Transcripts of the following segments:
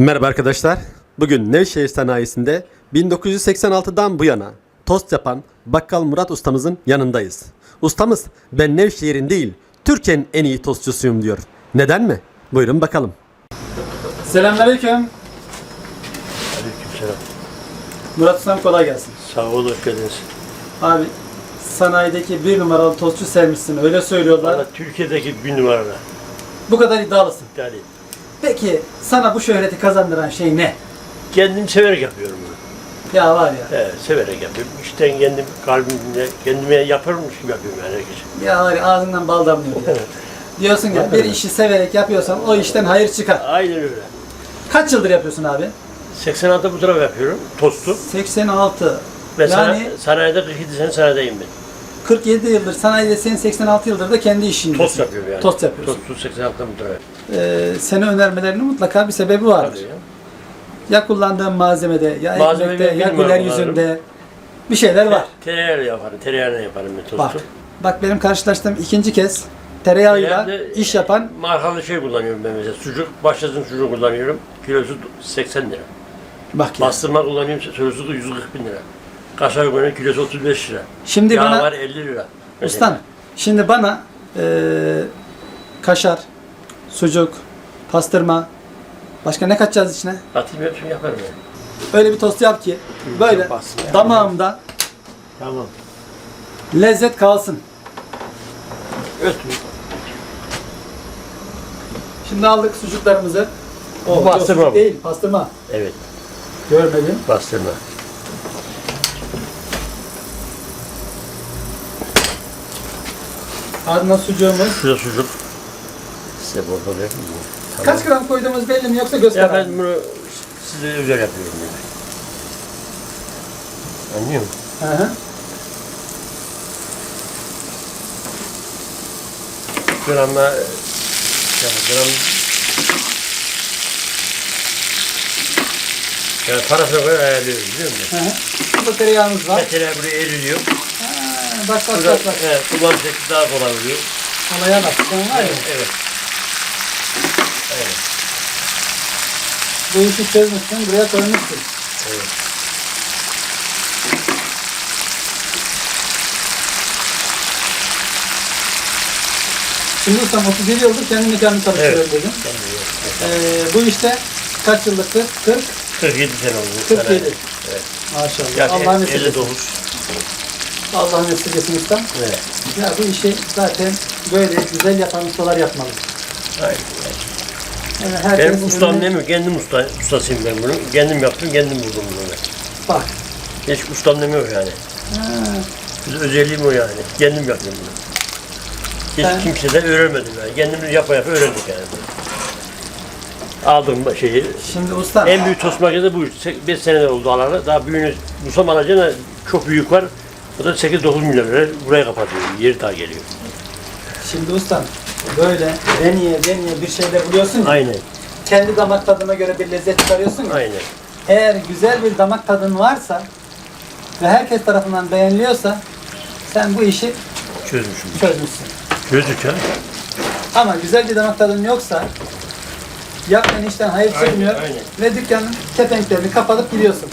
Merhaba arkadaşlar. Bugün Nevşehir Sanayisi'nde 1986'dan bu yana tost yapan Bakkal Murat ustamızın yanındayız. Ustamız ben Nevşehir'in değil Türkiye'nin en iyi tostçusuyum diyor. Neden mi? Buyurun bakalım. Selamünaleyküm. Aleykümselam. Murat Ustam kolay gelsin. Sağ ol, geldiniz. Abi sanayideki bir numaralı tostçu sevmişsin öyle söylüyorlar. Valla Türkiye'deki bir numaralı. Bu kadar iddialısın. Yani Peki sana bu şöhreti kazandıran şey ne? kendim severek yapıyorum bunu. Ya var ya. Evet, severek yapıyorum. İşten kendim kalbimle, kendime yaparmış gibi yapıyorum yani herkese. Ya var ya ağzından bal damlıyor ya. Diyorsun ya bir işi severek yapıyorsan o işten hayır çıkar. Aynen öyle. Kaç yıldır yapıyorsun abi? 86 bu taraf yapıyorum, tostu. 86. Ve yani sana, sanayide 47 sene sanayideyim ben. 47 yıldır sanayide senin 86 yıldır da kendi işin. Tost yapıyorum yani. Tost yapıyorsun. Tostu 86 bu taraf. Ee, seni önermelerinin mutlaka bir sebebi vardır. Tabii ya. Ya kullandığın malzemede, ya Malzeme ekmekte, ya güler yüzünde bir şeyler var. Tereyağıyla yaparım, tereyağıyla yaparım ben tostu. Bak, bak benim karşılaştığım ikinci kez tereyağıyla Tereyağında iş yapan Markalı şey kullanıyorum ben mesela. Sucuk, başlasın sucuk kullanıyorum. Kilosu 80 lira. bak ya. Bastırma kullanıyorum, sözlüsü de 140 bin lira. Kaşar kullanıyorum, kilosu 35 lira. Şimdi Yağ bana var 50 lira. ustam, şimdi bana eee, kaşar, sucuk, pastırma, başka ne katacağız içine? Atayım hepsini yaparım yani. Öyle bir tost yap ki böyle Bastım ya. damağımda Tamam. lezzet kalsın. Ötmüyor. Şimdi aldık sucuklarımızı. Bu yok, pastırma mı? Değil, pastırma. Evet, Görmedim. bastırma. Ardından sucuğumuz. Şurada sucuk. Size burada vereyim mi? Tamam. Kaç gram koyduğumuz belli mi yoksa göz Ya kararı ben bunu size özel yapıyorum yani. Anlıyor musun? Hı hı. Gramla yani gram yani parasına göre ayarlıyoruz biliyor musun? Hı hı. Burada tereyağımız var. Mesela buraya eriliyor. Bak bak bak bak. evet, kullanım şekli daha kolay oluyor. Olaya bak. Sen var ya. Evet. evet. Evet. Bu işi çözmüşsün. Buraya koymuşsun. Evet. Şimdi ustam 37 yıldır kendi mekanını çalıştırıyorum Evet. dedim. Ee, bu işte kaç yıllıktır? 40, 47 sene oldu. 47. Evet. Maşallah. Yani Allah'ın esirgesin. 59. Allah'ın esirgesin ustam. Evet. Ya bu işi zaten böyle güzel yapan ustalar yapmalı. Aynen. Yani herkes Benim ustam değil mi? Kendim usta, ustasıyım ben bunu. Kendim yaptım, kendim buldum bunu. Bak. Hiç ustam demiyor yani. Ha, özelliğim o yani. Kendim yapıyorum bunu. Hiç Ben- kimseden öğrenmedim yani. Kendimiz yapa yapa öğrendik yani. Aldım şeyi. şimdi ustam. En büyük tost makinesi bu. 5 sene oldu alalı. Daha büyüğünü bulsam alacağına çok büyük var. O da 8-9 milyon lira. Buraya kapatıyor. Yeri daha geliyor. Şimdi ustam böyle deneye deneye bir şeyler buluyorsun ya. Aynen. Kendi damak tadına göre bir lezzet çıkarıyorsun ya. Aynen. Eğer güzel bir damak tadın varsa ve herkes tarafından beğeniliyorsa sen bu işi Çözmüşüm. çözmüşsün. Çözdük ya. Ama güzel bir damak tadın yoksa yaptığın işten hayır Aynen, çıkmıyor aynen. ve dükkanın kepenklerini kapatıp gidiyorsun.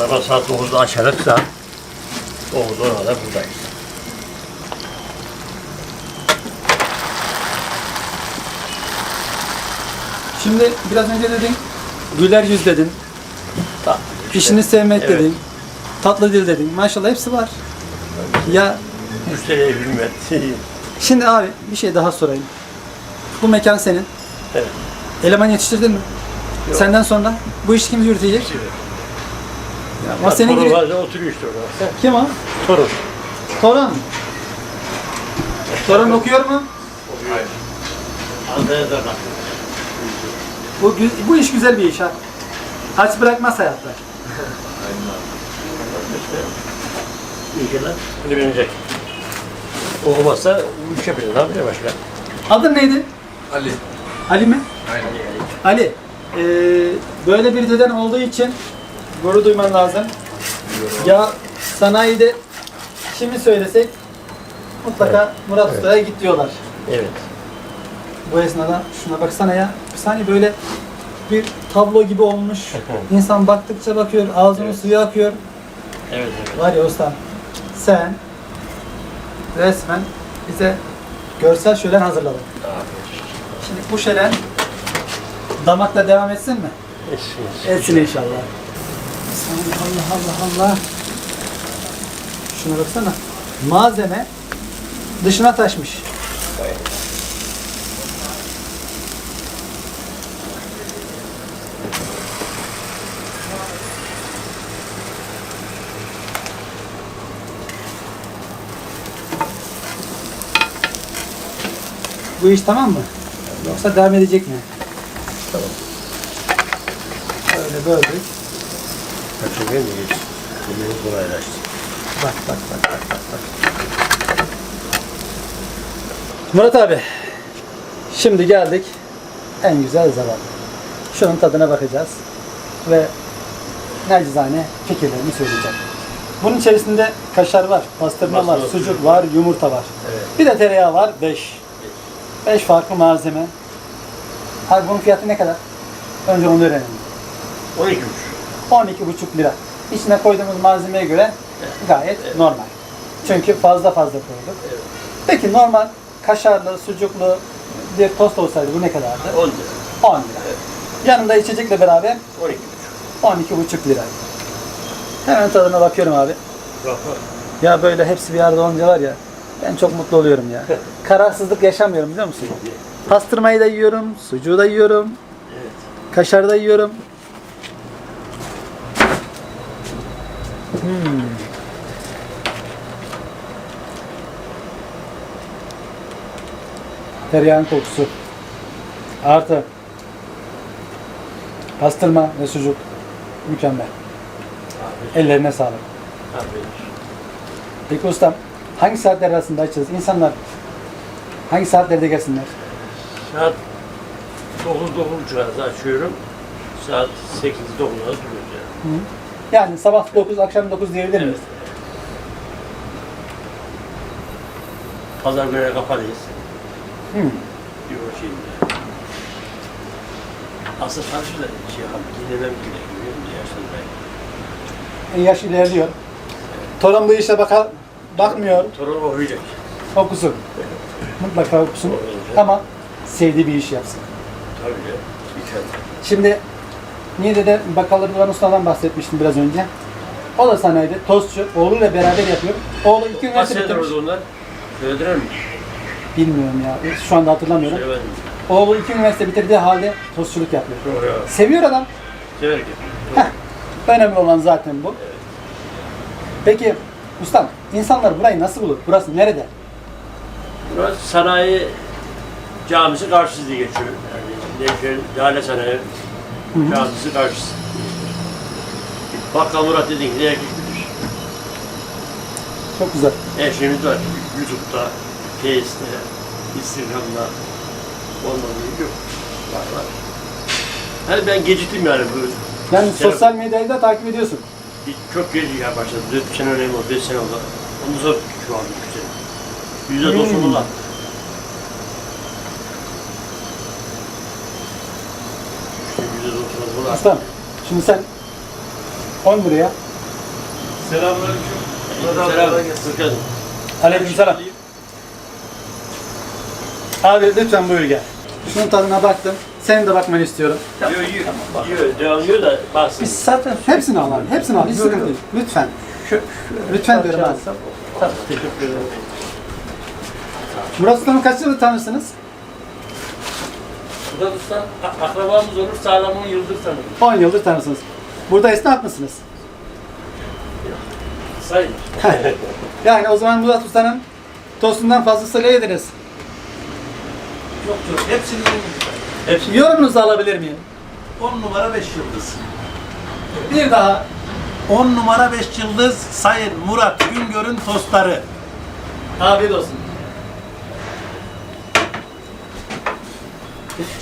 Sabah saat 9'da açarıksa 9'da kadar buradayız. Şimdi biraz önce dedin güler yüz dedin, Tamam. işini sevmek Evet. dedin, tatlı dil dedin. Maşallah hepsi var. Ya Müşteriye hürmet. şimdi abi bir şey daha sorayım. Bu mekan senin. evet. Eleman yetiştirdin mi? Yok. Senden sonra bu işi kim yürütecek? Ya, ama senin gibi... var, oturuyor işte orada. Kim o? Torun. Torun. Torun okuyor mu? Antalya'da bak. Bu, bu iş güzel bir iş ha. Aç bırakmaz hayatta. İnşallah bunu bilecek. Okumazsa bu iş yapacak. Ne yapacak başka? Adın neydi? Ali. Ali mi? Aynen. Ali. Ee, böyle bir deden olduğu için gurur duyman lazım. Ya sanayide şimdi söylesek mutlaka Murat Usta'ya git diyorlar. Evet. bu esnada şuna baksana ya. Bir saniye böyle bir tablo gibi olmuş. İnsan baktıkça bakıyor, ağzının Evet. suyu akıyor. Evet evet. Var ya ustam, sen resmen bize görsel şölen hazırladın. Şimdi bu şölen damakla devam etsin mi? Etsin. Etsin inşallah. Allah Allah Allah. Şuna baksana. Malzeme dışına taşmış. Bu iş tamam mı? Yoksa devam edecek mi? Tamam. Öyle böldük. Kaçırmıyor muyuz? Yemeği kolaylaştı. Bak bak bak bak bak. bak. Murat abi. Şimdi geldik en güzel zaman. Şunun tadına bakacağız. Ve nacizane fikirlerimi söyleyeceğim. Bunun içerisinde kaşar var, pastırma var, sucuk var, yumurta var. Evet. Bir de tereyağı var, 5. 5 farklı malzeme. Abi bunun fiyatı ne kadar? Önce onu öğrenelim. 12 12,5 lira. İçine koyduğumuz malzemeye göre gayet Evet. normal. Çünkü fazla fazla koyduk. Evet. Peki normal kaşarlı, sucuklu bir tost olsaydı bu ne kadardı? 10 lira. 10 lira. Evet. Yanında içecekle beraber 12 12,5 lira. Hemen tadına bakıyorum abi. Bak bak. Ya böyle hepsi bir arada olunca var ya ben çok mutlu oluyorum ya. Kararsızlık yaşamıyorum biliyor musun? Pastırmayı da yiyorum, sucuğu da yiyorum, Evet. kaşarı da yiyorum. Hmm. Tereyağın kokusu. Artı pastırma ve sucuk. Mükemmel. Afiyet. Ellerine sağlık. Afiyet. Peki ustam hangi saatler arasında açacağız? İnsanlar hangi saatlerde gelsinler? Saat 9 9 arası açıyorum. Saat 8 9'a duruyoruz yani. Yani sabah 9, akşam 9 diyebilir miyiz? Pazar günü kapalıyız. Hı. Yok şimdi. Aslında karşıda şey yapalım. Gidemem bile. Görüyorum da yaşlandayım. E, Yaş ilerliyor. Torun bu işe baka, bakmıyor, Torun okuyacak. okusun. Mutlaka okusun. Ama sevdiği bir iş yapsın. Tabii. Biter. Şimdi Niğde'de bakalım Rıdvan Usta'dan bahsetmiştim biraz önce. O da sanayide tostçu. Oğluyla beraber yapıyor. Oğlu iki Kaç üniversite senedir bitirmiş. orada onlar? Mi? Bilmiyorum ya. Şu anda hatırlamıyorum. Söylemedim. Oğlu iki üniversite bitirdiği halde tostçuluk yapıyor. Yok yok. Seviyor adam. Severek Heh, önemli olan zaten bu. Peki ustam insanlar burayı nasıl bulur? Burası nerede? Burası sanayi camisi karşısı diye geçiyor. Yani Nevşehir Lale Sanayi camisi karşısı. Bakkal Murat dediğin gibi erkek bilir. Çok güzel. Her şeyimiz var. YouTube'da, Face'de, Instagram'da. Olmadığı yok. Var var. Hani ben geciktim yani bu. Yani Sene- sosyal medyayı da takip ediyorsun. Çok ya başladı. 4 sene önce oldu, 5 sene oldu. Ondan sonra şu an güzel. Yüzde doksan Hmm. olan. İşte yüzde Ustam şimdi sen 10 liraya Selamünaleyküm. Selam. Hoş geldin. aleykümselam. Abi lütfen buyur gel. Şunun tadına baktım. Senin de bakmanı istiyorum. Yiyor, yiyor. Yiyor, devam yiyor da baksın. Biz zaten hepsini al abi. Hepsini al. Hiç sıkıntı değil. Lütfen. Lütfen diyorum abi. Tamam, teşekkür ederim. Murat Usta'nı kaç yıldır tanırsınız? A- akrabamız olur sağlam 10 yıldır tanırım. 10 yıldır tanırsınız. Burada esnaf mısınız? Sayın. Yani o zaman Murat Usta'nın tostundan fazlasıyla yediniz. Çok çok. Hepsinin Hepsi Yorumunuzu alabilir miyim? 10 numara 5 yıldız. Bir daha 10 numara 5 yıldız Sayın Murat Güngör'ün tostları. afiyet olsun.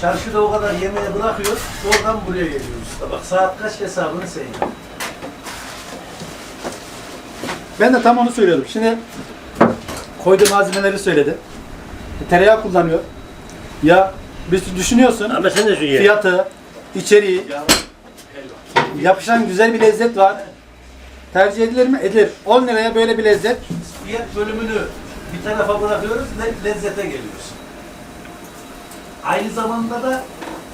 Çarşıda o kadar yemeğe bırakıyoruz. Oradan buraya geliyoruz. Bak saat kaç hesabını sayın. Ben de tam onu söylüyordum. Şimdi koyduğu malzemeleri söyledi. Tereyağı kullanıyor. Ya bir düşünüyorsun. Ama sen de. Fiyatı, içeriği, yapışan güzel bir lezzet var. Tercih edilir mi? Edilir. 10 liraya böyle bir lezzet. Fiyat bölümünü bir tarafa bırakıyoruz, le- lezzete geliyoruz. Aynı zamanda da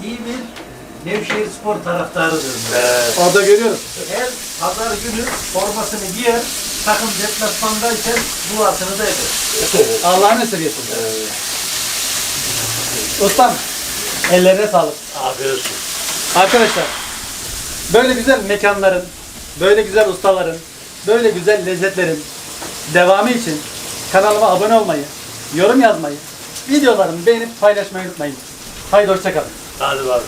iyi bir Nevşehir Spor taraftarıdır. Ee, Orada görüyoruz. Her pazar günü formasını giyer, takım deplasmandayken duasını da eder. Allah'ın esirgesin. Ustam, ellerine sağlık. afiyet olsun. Arkadaşlar, böyle güzel mekanların, böyle güzel ustaların, böyle güzel lezzetlerin devamı için kanalıma abone olmayı, yorum yazmayı, videolarımı beğenip paylaşmayı unutmayın. Haydi hoşçakalın. Hadi bakalım.